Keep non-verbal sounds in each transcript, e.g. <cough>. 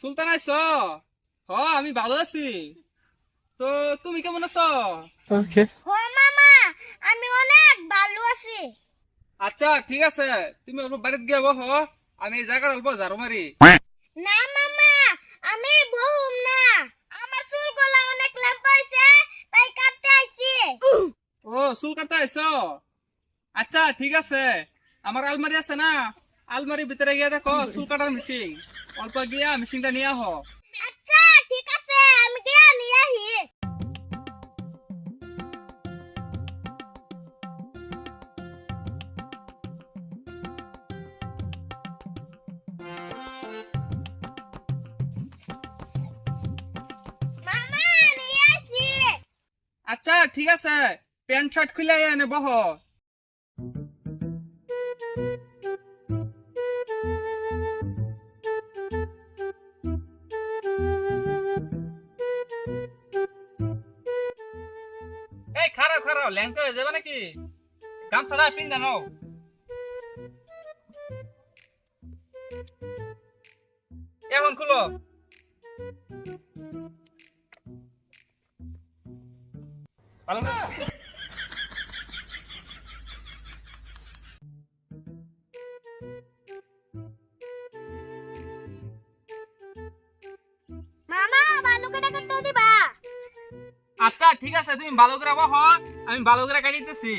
সুলতান আইছ? হ আমি ভালো আছি। তো তুমি কেমন আছো? হো মামা আমি অনেক ভালো আছি। আচ্ছা ঠিক আছে। তুমি অল্প বাড়িতে গিয়ে বহ। আমি এই জায়গাটা অল্প ঝাড়ু মারি না মামা আমি বহুম না। আমার চুলগুলা অনেক লম্বা হইছে তাই কাটতে আইছি। ও চুল কাটতে আইছ? আচ্ছা ঠিক আছে। আমার আলমারি আছে না? আলমারির ভিতরে গিয়ে দেখো চুল কাটার মেশিন অল্প গিয়া মেশিনটা নিয়ে আহ। আচ্ছা ঠিক আছে আমি গিয়ে নিয়ে আহি। আচ্ছা ঠিক আছে। প্যান্ট শার্ট খুলে এনে বহ। খারাপ করে যাবে নাকি? গামছাটা পিন জানো এখন খুলো। ভালো আচ্ছা ঠিক আছে তুমি ভালো করে বহ আমি ভালো করে কাটিতেছি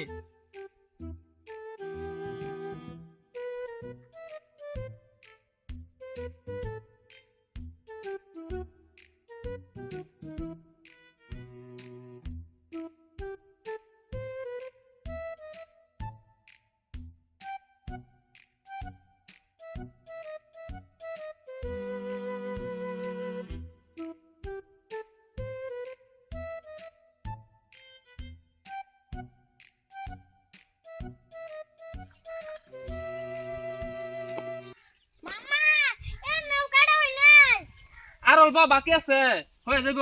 অল্প বাকি আছে। হয়ে যাব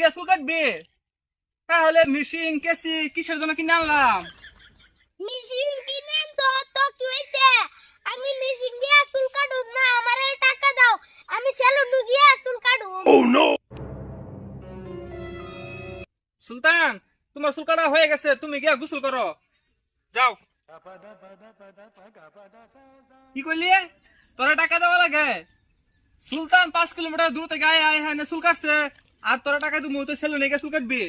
গিয়ে চুল কাটবি তাহলে মিশিং কেসি কিসের জন্য কিনে আনলাম? মিশিং কিনে তো তো কি হইছে? আমি মিশিং দিয়ে চুল কাটুম না আমারে টাকা দাও। আমি সেলুন গিয়ে চুল কাটুম। সুলতান তোমার চুল কাটা হয়ে গেছে তুমি গিয়া গোসল করো। যাও। কি কইলি? তোরা টাকা দেওয়া লাগে? সুলতান পাঁচ কিলোমিটার দূর থেকে আয় আয় হ্যাঁ চুল কাটছে। আর তোরা টাকা তুমি তো সেলুনে গিয়ে চুল কাটবি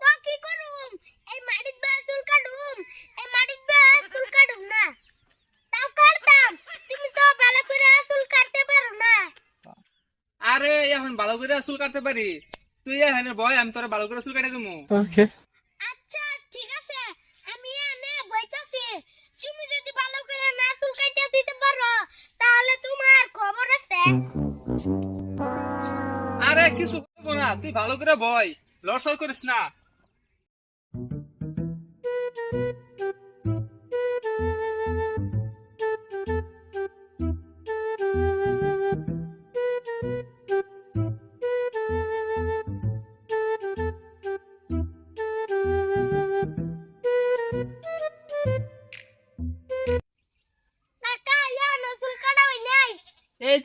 তো কি করুম এই মাটিত বে চুল কাটুম এই মাটিত বে চুল কাটুম না তাও কাটতাম তুমি তো ভালো করে চুল কাটতে পারো না আরে এখন ভালো করে চুল কাটতে পারি? তুই এখানে বয় আমি তোর ভালো করে চুল কাটে দেবো আচ্ছা ঠিক আছে। আমি এনে বইতাছি। তুমি যদি ভালো করে না চুল কাটতে দিতে পারো তাহলে তোমার খবর আছে। আরে কিছু করব না তুই ভালো করে বয়। লড়সড় করিস না।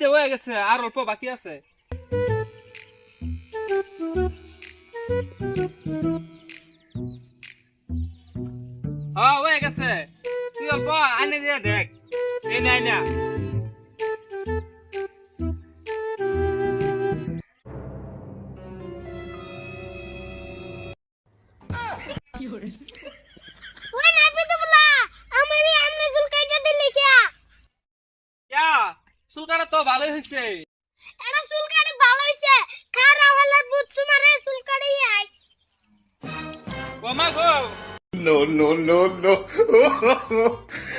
এই হয়ে গেছে, আর অল্প বাকি আছে। হ্যাঁ হয়ে গেছে। তুই অল্প আনে দিয়ে দেখ। এই নাই না। চুল কাটা তো ভালোই হয়েছে এটা চুল কাটি ভালো হইছে। খারা হলে বুঝছু মারে চুল কাটি আই। ও মা গো। No no no no. <laughs>